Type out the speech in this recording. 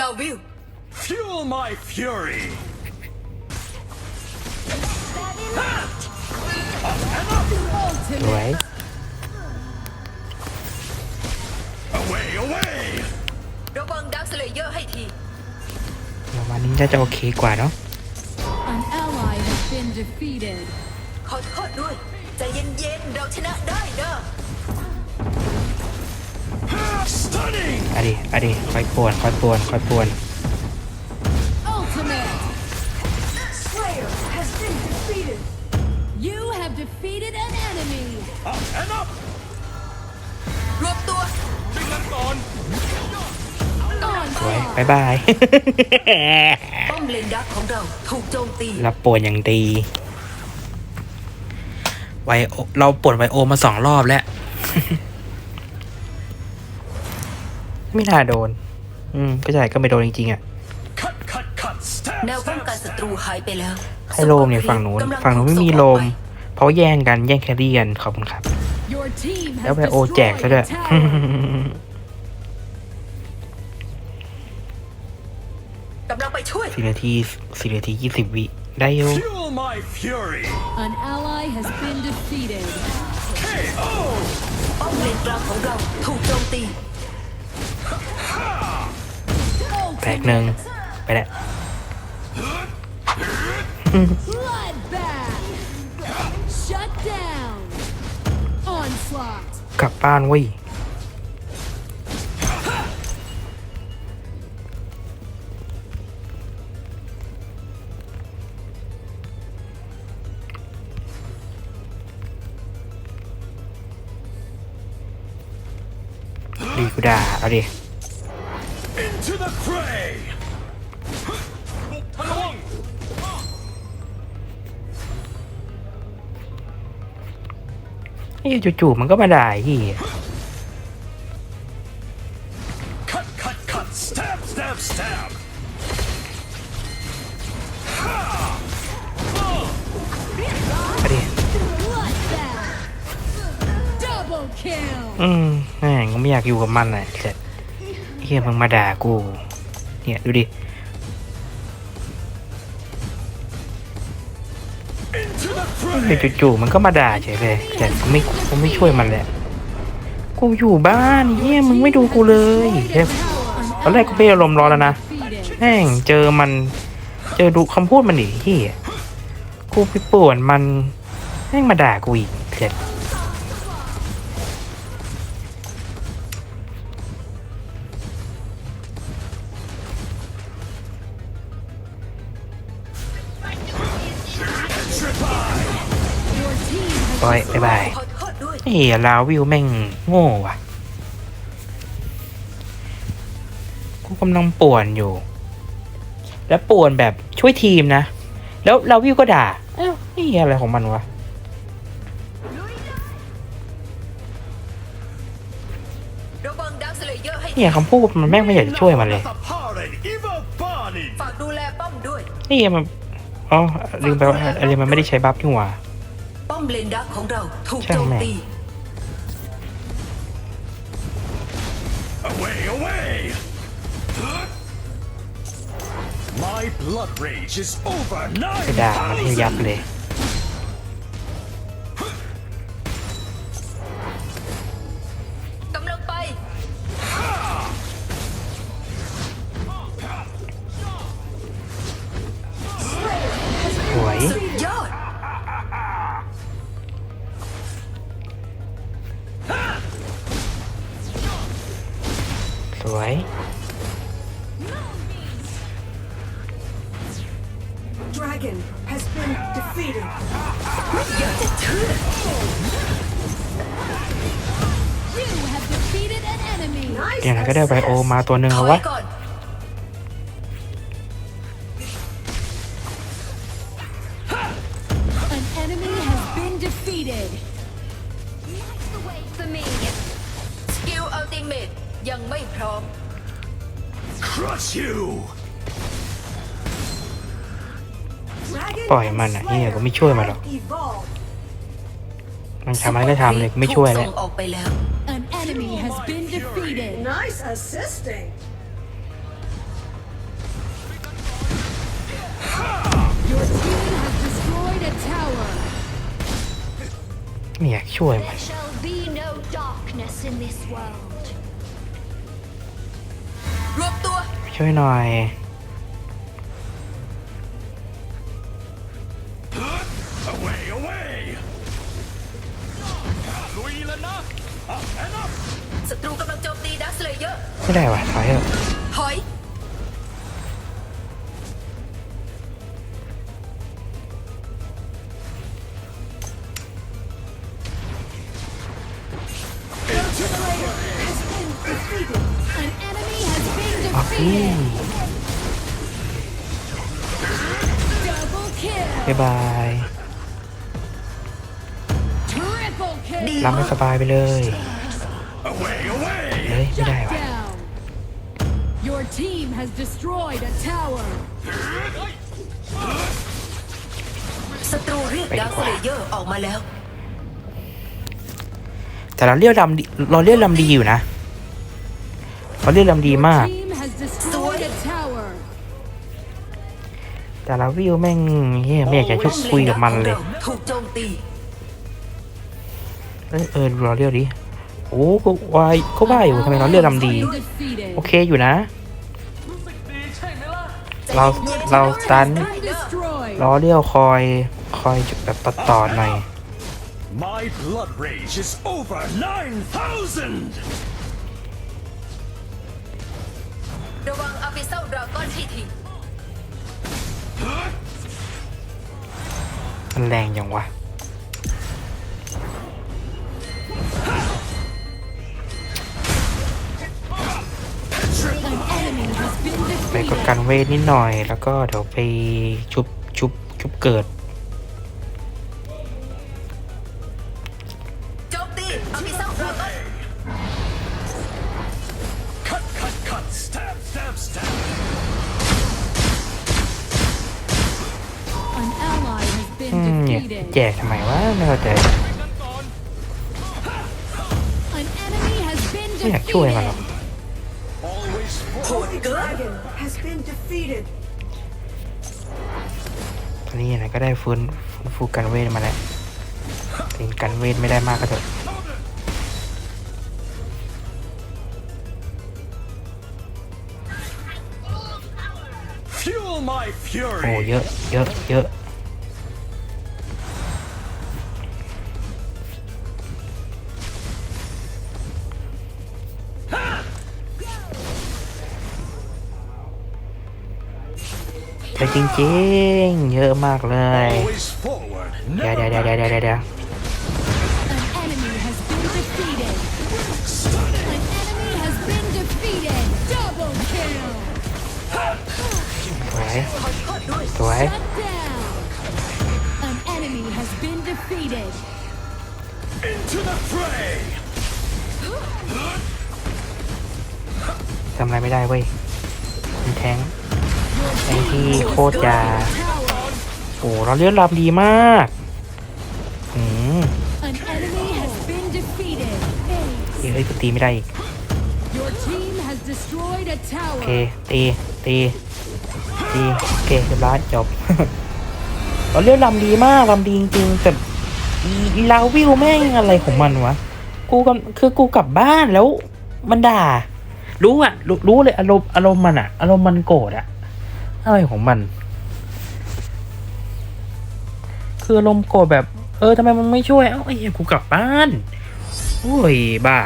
ลาวิล Fuel my fury! สวย Away, away! ระวังดักสเลเยอร์ให้ที ประมาณนี้น่าจะโอเคกว่าเนาะ An ally has been defeated. ขอโทษด้วยใจเย็นๆ เราชนะได้เด้อ Stunning! อะดิอะดิคอยป่วนคอยป่วนคอยป่วน Ultimate. Slayer has been defeated You have defeated an enemy. Up and up! รวมตัวสวย Onslaught. บายบายป้อมเลนดักของเราถูกโจมตีรับป่วนอย่างดีไวโอเราป่วนไวโอมาสองรอบแล้ว ไม่น่าโดน อืมก็ใช่ก็ไม่โดนจริงๆอะ Cut, cut, cut! Stab, แนวป้อง stab, กันศัตรู stab! หายไปแล้วใครโลมเนี่ยฝั่งนู้นกำลัฝั่งนู้นไม่มีถูกโลส่งออกมไปเพราะแย่งกันแย่งแครี่กันขอบคุณครับ Your team แล้ว has ไวโอแจกซะ destroyed ด้วย a tower. กำลังไปช่วยสี่นาทีสี่นาทียี่สิบวิได้อยู่ Fuel my fury! An ally has been defeated. KO! ป้อมเลนกลางของเราถูกโจมตี หนึ่งไปแหละกลับบ้านวิยดีกูด่าเอาดิ Into the fray! ไอ้จู่ๆมันก็มาด่าไอ้เฮีย Cut, cut, cut! Stab, stab, stab! เอาดิ Bloodbath. Double kill. อืมแม่งก็ไม่อยากอยู่กับมันอะเสร็จเฮียมึงมาด่ากู เนี่ยดูดิไอจู่ๆมันก็มาด่าเฉยเลยแต่กูไม่กูไม่ช่วยมันแหละกูอยู่บ้านเฮียมึงไม่ดูกูเลยเฮ้ยตอนแรกกูไม่อารมณ์ร้อนแล้วนะแม่งเจอมัน เจอดูคำพูดมันดิเฮียกูไปป่วนมันแม่งมาด่ากูอีกเสร็จ ปล่อยบ๊ายบายขอโทษด้วยเฮียลาวิวแม่งโง่ว่ะ กูกำลังป่วนอยู่ แล้วป่วนแบบช่วยทีมนะ แล้วลาวิวก็ด่าเอ้าเฮียอะไรของมันวะระวังดักสเลเยอร์ให้ทีเนี่ยคำพูดมันแม่งไม่อยากจะช่วยมันเลย The power Evo Barney! ฝากดูแลป้อมด้วยนี่มันอ๋อลืมไปว่าอะไรมันไม่ได้ใช้บัฟนี่หว่า ป้อมเลนดักของเราถูกช่าโจงมแม่งตี Away, away! My blood rage is over ไปด่ามันให้ยับเลย has been defeated. อยากจะเชื่อ You have defeated an enemy. Nice อย่างไรก็ได้ไบโอ assist. มาตัวหนึ่งถแล้วอวะยก่อน An enemy has been defeated. สกิลอัลติเมตยังไม่พร้อม Crush you! ปล่อยมันอะเฮียก็ไม่ช่วยมันหรอก มันทำอะไรก็ทำเลยไม่ช่วยแล้วไม่อยากช่วยมันช่วยหน่อย ศัตรูกำลังโจมตีดัสเลเยอร์ไม่ได้ว่ะถอยเถอะถอย Has been defeated. An enemy has been ออกพี่ defeated. Double kill. บ๊ายบาย รับไม่สบายไปเลย Away, away! เฮ้ยไม่ได้ Shut ว่ะ down. Your team has destroyed a tower. ศัตรูเรียกไปดีดักสว่าเลเยอร์ออกมาแล้ว แต่เราเรียกลำดีเราเรียกลำดีอยู่นะเราเรียกลำดีมาก Team has destroyed a tower. แต่ละวิวแม่งเฮียไม่อยากจะชุบคุยกับมันเลยถูกโจมตี เออเออเราเรียกดิโอ้ก็วายก็ว่าอยู่ทำไมเราเรียกลำดี Defeated. โอเคอยู่นะ เราเราตัน Destroyed. ล้อเลี้ยวคอยคอยแบบตัดต่อหน่อย My blood rage is over 9,000! ระวังอาบิเซลดราก้อนทีทีมันแรงยังวะ กด defeated. กันเวทนิดหน่อย แล้วก็เดี๋ยวไปชุบชุบชุบเกิดโจมตีอาบิเซลดราก้อน Cut, cut, cut! Stab, stab, stab! An ally has อืม been เนี่ย defeated. แจกทำไมวะไม่เข้าใจ An enemy has been ไม่อยากช่วยมันหรอก Dragon has been defeated. ตอนนี้ยังไงก็ได้ฟื้นฟื้นฟูกันเวทมาแล้วเป็นกันเวทไม่ได้มากก็เถอะ Fuel my โอ้ fury! เยอะเยอะเยอะ แต่จริงๆ เยอะมากเลย Always forward! เดี๋ยว Never เดี๋ยวเดี๋ยว back! เดี๋ยวเดี๋ยว An enemy has been defeated. An enemy has been defeated. Double kill. สวยขอโทษด้วยสวย Shut down. An enemy has been defeated. Into the fray! ทำอะไรไม่ได้เว้ยมันแทง แทงที่โคตรยาโอ้เราเลือดลำดีมากอืมเฮ้ยกูตีไม่ได้อีกโอเคตีตีตีโอเคเรียบร้อยจบเราเลือดลำดีมากลำดีจริงๆแต่ลาวิวแม่งอะไรของมันวะกูกำคือกูกลับบ้านแล้วมันด่ารู้อะรู้รู้เลยอารมณ์อารมณ์มันอะอารมณ์มันโกรธอะ อะไรของมัน คืออารมณ์โกรธแบบ เออทำไมมันไม่ช่วย เอ้าไอ้เหี้ยกูกลับบ้าน โอ้ยบ้า